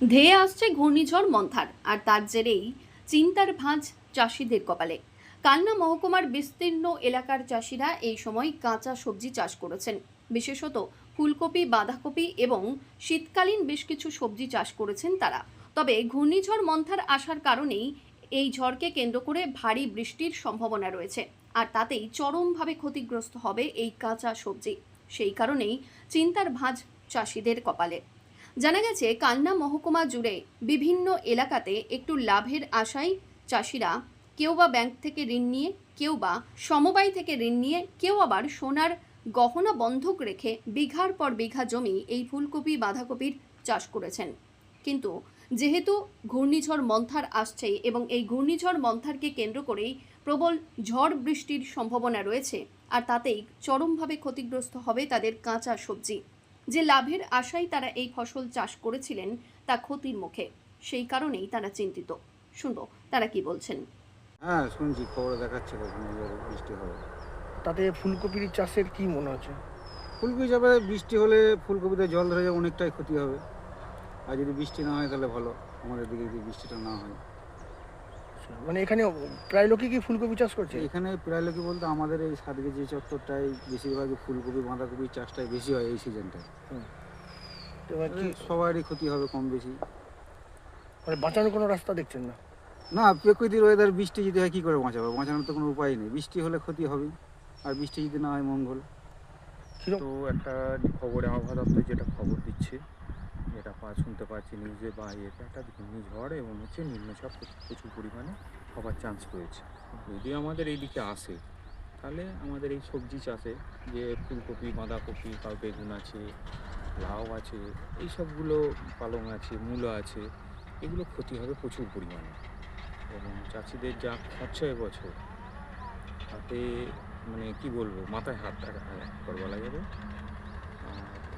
ধেয়ে আসছে ঘূর্ণিঝড় মন্থার, আর তার জেরেই চিন্তার ভাঁজ চাষিদের কপালে। কালনা মহকুমার বিস্তীর্ণ এলাকার চাষিরা এই সময় কাঁচা সবজি চাষ করেছেন। বিশেষত ফুলকপি, বাঁধাকপি এবং শীতকালীন বেশ কিছু সবজি চাষ করেছেন তারা। তবে ঘূর্ণিঝড় মন্থার আসার কারণেই এই ঝড়কে কেন্দ্র করে ভারী বৃষ্টির সম্ভাবনা রয়েছে, আর তাতেই চরমভাবে ক্ষতিগ্রস্ত হবে এই কাঁচা সবজি। সেই কারণেই চিন্তার ভাঁজ চাষিদের কপালে। জানা গেছে, কালনা মহকুমা জুড়ে বিভিন্ন এলাকাতে একটু লাভের আশায় চাষিরা কেউ বা ব্যাংক থেকে ঋণ নিয়ে, কেউ বা সমবায় থেকে ঋণ নিয়ে, কেউ আবার সোনার গহনা বন্ধক রেখে বিঘার পর বিঘা জমি এই ফুলকপি, বাঁধাকপির চাষ করেছেন। কিন্তু যেহেতু ঘূর্ণিঝড় মন্থার আসছে এবং এই ঘূর্ণিঝড় মন্থারকে কেন্দ্র করেই প্রবল ঝড় বৃষ্টির সম্ভাবনা রয়েছে, আর তাতেই চরমভাবে ক্ষতিগ্রস্ত হবে তাদের কাঁচা সবজি। যে লাভের আশায় তারা এই ফসল চাষ করেছিলেন তা ক্ষতির মুখে। সেই কারণেই তারা চিন্তিত। শুনব তারা কি বলছেন? হ্যাঁ শুনছি খবরে দেখাচ্ছে বৃষ্টি হবে। তাতে ফুলকপির চাষের কি মনে হচ্ছে ফুলকপি যাবে বৃষ্টি হলে ফুলকপিতে জল ধরে যাবে অনেকটাই ক্ষতি হবে। আর যদি বৃষ্টি না হয় তাহলে ভালো আমাদের দিকে যদি বৃষ্টিটা না হয়। মানে এখানে প্রায় লোকই কি ফুলকপি চাষ করছে? এখানে প্রায় লোকই বলতে আমাদের এই সাতকে যে চত্বরটাই বেশিরভাগই ফুলকপি বাঁধাকপির চাষটাই বেশি হয় এই সিজনটায়। তো এবার কি সবারই ক্ষতি হবে কম বেশি। মানে বাঁচানোর কোনো রাস্তা দেখছেন না? না প্রকৃতির ওয়েদার বৃষ্টি যদি হয় কী করে বাঁচাবো? বাঁচানোর তো কোনো উপায় নেই। বৃষ্টি হলে ক্ষতি হবেই আর বৃষ্টি যদি না হয় মঙ্গল। তো একটা খবরে আবহাওয়া দপ্তর যেটা খবর দিচ্ছে যেটা পা শুনতে পাচ্ছি নিউজে বা ইয়েতে। একটা ঘূর্ণিঝড় এবং হচ্ছে নিম্নচাপ প্রচুর- পরিমাণে হবার চান্স রয়েছে। যদি আমাদের এই দিকে আসে, তাহলে আমাদের এই সবজি চাষে যে ফুলকপি, বাঁধাকপি বা বেগুন আছে, লাউ আছে, এই সবগুলো পালং আছে, মূলো আছে, এগুলো ক্ষতি হবে প্রচুর পরিমাণে। এবং চাষিদের যা খরচা এবছর, তাতে মানে কি বলব, মাথায় হাত রাখা বলা যাবে।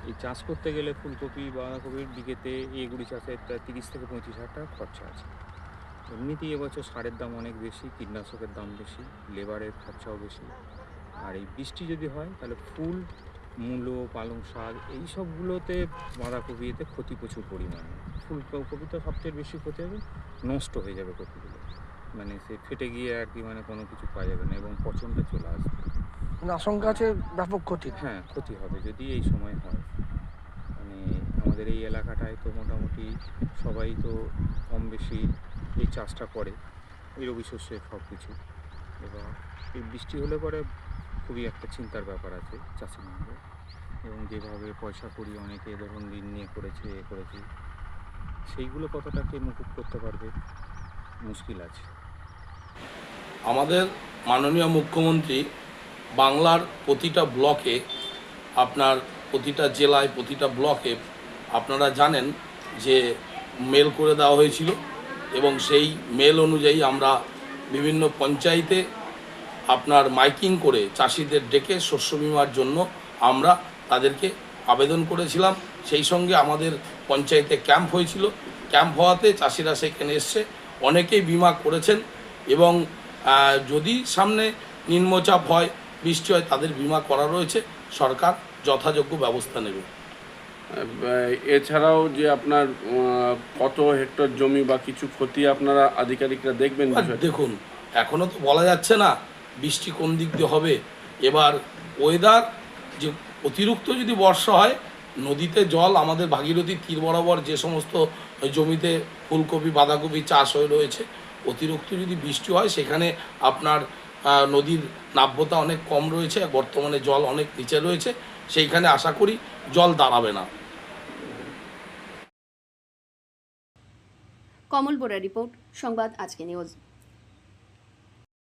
এই চাষ করতে গেলে ফুলকপি, বাঁধাকপির দিকেতে এগুলি চাষে প্রায় তিরিশ থেকে পঁয়ত্রিশ হাজার টাকা খরচা আছে। এমনিতেই এবছর সারের দাম অনেক বেশি, কীটনাশকের দাম বেশি, লেবারের খরচাও বেশি। আর এই বৃষ্টি যদি হয়, তাহলে ফুল, মূলো, পালং শাক এই সবগুলোতে বাঁধাকপি এতে ক্ষতি প্রচুর পরিমাণে। ফুলকপি তো সবচেয়ে বেশি ক্ষতি হবে, নষ্ট হয়ে যাবে কপিগুলো মানে সে ফেটে গিয়ে আর কি মানে কোনো কিছু পাওয়া যাবে না এবং পচনটা চলে আসবে। মানে আশঙ্কা আছে ব্যাপক ক্ষতি। হ্যাঁ ক্ষতি হবে যদি এই সময় হয়। মানে আমাদের এই এলাকাটায় তো মোটামুটি সবাই তো কম বেশি এই চাষটা করে এই রবি শস্যের সব কিছু এবার এই বৃষ্টি হলে পরে খুবই একটা চিন্তার ব্যাপার আছে চাষি মধ্যে। এবং যেভাবে পয়সা করি অনেকে ধরুন ঋণ নিয়ে করেছে এ করেছে সেইগুলো কতটাকে মুকুব করতে পারবে? মুশকিল আছে। আমাদের মাননীয় মুখ্যমন্ত্রী বাংলার প্রতিটা ব্লকে, আপনার প্রতিটা জেলায় প্রতিটা ব্লকে আপনারা জানেন যে মেল করে দেওয়া হয়েছিল এবং সেই মেল অনুযায়ী আমরা বিভিন্ন পঞ্চায়েতে আপনার মাইকিং করে চাষিদের ডেকে শস্য বিমার জন্য আমরা তাদেরকে আবেদন করেছিলাম। সেই সঙ্গে আমাদের পঞ্চায়েতে ক্যাম্প হয়েছিল। ক্যাম্প হওয়াতে চাষিরা সেখানে এসছে, অনেকেই বিমা করেছেন এবং যদি সামনে নিম্নচাপ হয় বৃষ্টি হয় তাদের বিমা করা রয়েছে সরকার যথাযোগ্য ব্যবস্থা নেবে। এছাড়াও যে আপনার কত হেক্টর জমি বা কিছু ক্ষতি আপনারা আধিকারিকরা দেখবেন দেখুন এখনও তো বলা যাচ্ছে না বৃষ্টি কোন দিক দিয়ে হবে। এবার ওয়েদার যে অতিরিক্ত যদি বর্ষা হয় নদীতে জল আমাদের ভাগীরথী তীর বরাবর যে সমস্ত জমিতে ফুলকপি বাঁধাকপি চাষ হয়ে রয়েছে অতিরিক্ত যদি বৃষ্টি হয় সেখানে আপনার নদীর নাব্যতা অনেক কম রয়েছে, বর্তমানে জল অনেক নিচে রয়েছে, সেইখানে আশা করি জল দাঁড়াবে না। কমল বোরা রিপোর্ট, সংবাদ আজকে নিউজ।